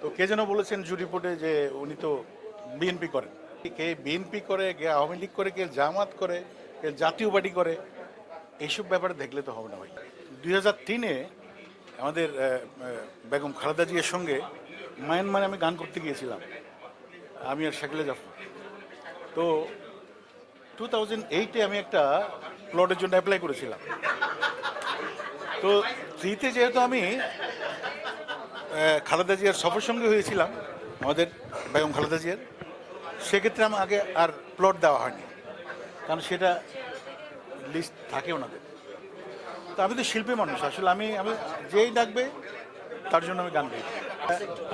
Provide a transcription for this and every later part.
তো কে যেন বলেছেন জু রিপোর্টে যে উনি তো বিএনপি করেন। কে বিএনপি করে, কে আওয়ামী লীগ করে, কে জামাত করে, কে জাতীয় পার্টি করে, এইসব ব্যাপারে দেখলে তো হবে না ভাই। দুই হাজার তিনে আমাদের বেগম খালেদা জিয়ার সঙ্গে মায়ানমারে আমি গান করতে গিয়েছিলাম। আমি আর শাকিলা জাফর। তো টু থাউজেন্ড এইটে আমি একটা প্লটের জন্য অ্যাপ্লাই করেছিলাম। তো থ্রিতে যেহেতু আমি খালেদা জিয়ার সফর সঙ্গে হয়েছিলাম আমাদের বেগম খালেদা জিয়ার। সেক্ষেত্রে আগে আর প্লট দেওয়া হয়নি, কারণ সেটা লিস্ট থাকে ওনাদের। তো আমি তো শিল্পী মানুষ, আসলে আমি আমি যেই ডাকবে, তার জন্য আমি গান গাই।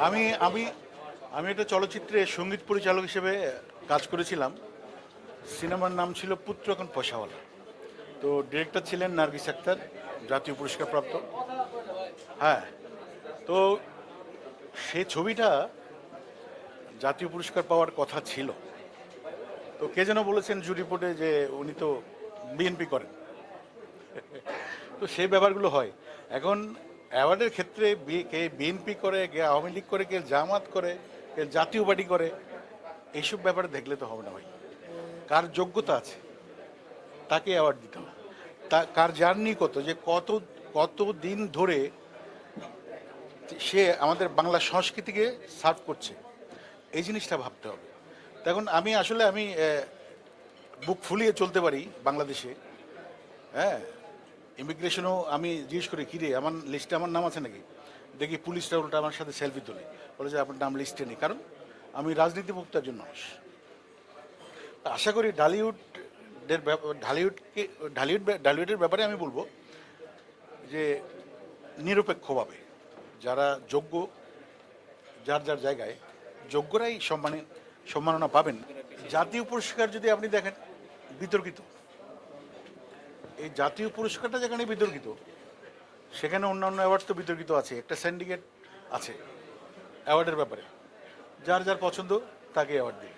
আমি আমি আমি একটা চলচ্চিত্রে সংগীত পরিচালক হিসেবে কাজ করেছিলাম। সিনেমার নাম ছিল পুত্র এখন পয়সাওয়ালা। তো ডিরেক্টর ছিলেন নার্গিস আক্তার, জাতীয় পুরস্কার প্রাপ্ত হ্যাঁ তো সেই ছবিটা জাতীয় পুরস্কার পাওয়ার কথা ছিল। তো কে যেন বলেছেন জু রিপোর্টে যে উনি তো বিএনপি করেন। তো সেই ব্যাপারগুলো হয়। এখন অ্যাওয়ার্ডের ক্ষেত্রে কে বিএনপি করে, কে আওয়ামী লীগ করে, কে জামাত করে, কে জাতীয় পার্টি করে, এইসব ব্যাপারে দেখলে তো হবে না ভাই। কার যোগ্যতা আছে, তাকে অ্যাওয়ার্ড দিতে হবে। তা কার জার্নি কত, যে কত কত দিন ধরে সে আমাদের বাংলা সংস্কৃতিকে সার্ভ করছে। এই জিনিসটা ভাবতে হবে। দেখুন, আমি আসলে আমি বুক ফুলিয়ে চলতে পারি বাংলাদেশে। হ্যাঁ ইমিগ্রেশনও আমি জিজ্ঞেস করি কিরে আমার লিস্টে আমার নাম আছে নাকি? দেখি পুলিশরা উল্টা আমার সাথে সেলফি তোলে। বলে যে, আপনার নাম লিস্টে নেই। কারণ আমি রাজনীতিমুক্ত একজন মানুষ। আশা করি ঢালিউডের ঢালিউডকে ঢালিউড ঢালিউডের ব্যাপারে আমি বলব যে, নিরপেক্ষভাবে। যারা যোগ্য, যার যার জায়গায় যোগ্যরাই সম্মানে, সম্মাননা পাবেন। জাতীয় পুরস্কার যদি আপনি দেখেন, বিতর্কিত। এই জাতীয় পুরস্কারটা যেখানে বিতর্কিত, সেখানে অন্যান্য অ্যাওয়ার্ড তো বিতর্কিত আছে। একটা সিন্ডিকেট আছে অ্যাওয়ার্ডের ব্যাপারে। যার যার পছন্দ, তাকে অ্যাওয়ার্ড দিই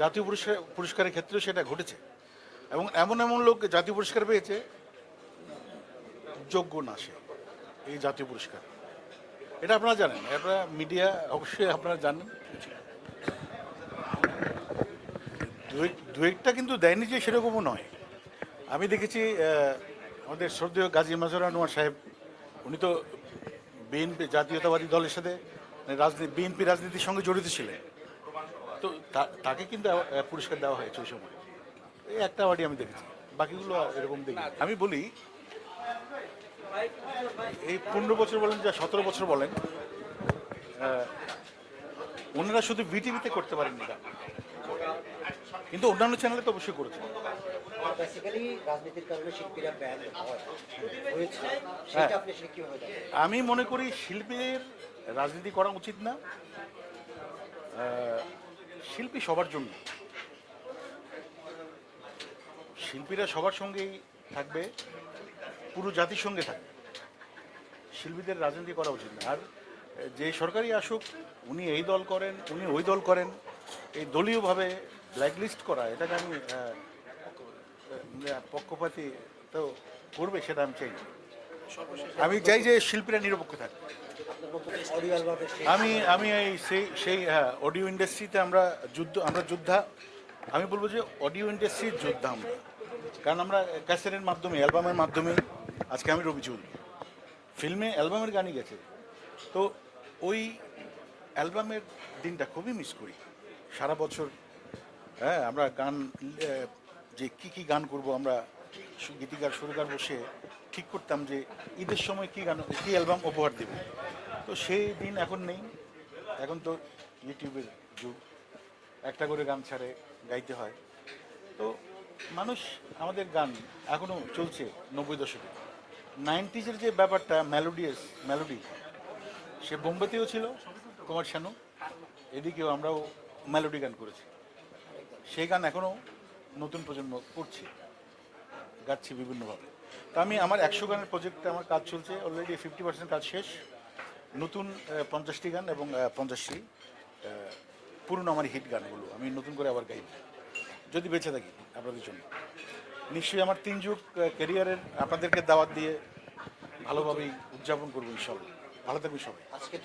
জাতীয় পুরস্কার পুরস্কারের ক্ষেত্রেও সেটা ঘটেছে। এবং এমন এমন লোক জাতীয় পুরস্কার পেয়েছে, যোগ্য না সে। এই জাতীয় পুরস্কার। এটা আপনারা জানেন, এটা মিডিয়া অবশ্যই আপনারা জানেন। দু একটা কিন্তু দেয়নি যে সেরকমও নয়। আমি দেখেছি আমাদের শ্রদ্ধেয় গাজী মাজর আনোয়ার সাহেব, উনি তো বিএনপি জাতীয়তাবাদী দলের সাথে মানে রাজনীতি বিএনপি রাজনীতির সঙ্গে জড়িত ছিলেন। তো তাকে কিন্তু পুরস্কার দেওয়া হয়েছে ওই সময়। এই একটা অ্যাওয়ার্ডই আমি দেখেছি, বাকিগুলো এরকম দেখি। আমি বলি এই পনেরো বছর বলেন যা সতেরো বছর বলেন ওনারা শুধু বিটিভিতে করতে পারেননি। কিন্তু অন্যান্য চ্যানেলে তো অবশ্যই করেছে। হয়। আমি মনে করি শিল্পীদের রাজনীতি করা উচিত না। শিল্পী সবার জন্য। শিল্পীরা সবার সঙ্গেই থাকবে। পুরো জাতির সঙ্গে থাকবে শিল্পীদের রাজনীতি করা উচিত না। আর যে সরকারি আসুক, উনি এই দল করেন, উনি ওই দল করেন, এই দলীয়ভাবে ব্ল্যাকলিস্ট করা, এটাকে আমি পক্ষপাতী তো করবে সেটা আমি চাই আমি চাই যে শিল্পীরা নিরপেক্ষ থাকে আমি আমি এই সেই সেই হ্যাঁ অডিও ইন্ডাস্ট্রিতে আমরা যুদ্ধ, আমরা যোদ্ধা। আমি বলব যে অডিও ইন্ডাস্ট্রির যোদ্ধা আমরা। কারণ আমরা ক্যাসেটের মাধ্যমে, অ্যালবামের মাধ্যমে আজকে আমি রবি চৌধুরী। ফিল্মে অ্যালবামের গানই গেছে। তো ওই অ্যালবামের দিনটা খুবই মিস করি। সারা বছর হ্যাঁ আমরা গান যে কি কি গান করব, আমরা গীতিকার সুরকার বসে ঠিক করতাম যে ঈদের সময় কি গান, কি অ্যালবাম উপহার দেব। তো সেই দিন এখন নেই। এখন তো ইউটিউবের যুগ। একটা করে গান ছাড়ে, গাইতে হয়। তো মানুষ আমাদের গান এখনও চলছে নব্বই দশকে। নাইনটিজের যে ব্যাপারটা মেলোডিয়াস মেলোডি সে বোম্বেতেও ছিল, কুমার শানু। এদিকেও আমরাও মেলোডি গান করেছি। সেই গান এখনও নতুন প্রজন্ম করছে, গাচ্ছি বিভিন্নভাবে। তা আমি আমার একশো গানের প্রজেক্টে আমার কাজ চলছে অলরেডি ফিফটি পার্সেন্ট কাজ শেষ। নতুন পঞ্চাশটি গান এবং পঞ্চাশটি পুরনো আমার হিট গানগুলো আমি নতুন করে আবার গাইব। যদি বেঁচে থাকি আপনাদের জন্য। নিশ্চয়ই আমার তিন যুগ ক্যারিয়ারের আপনাদেরকে দাওয়াত দিয়ে ভালোভাবেই উদযাপন করব ইনশাল্লাহ। ভালো থাকবেন সবাই। আজকে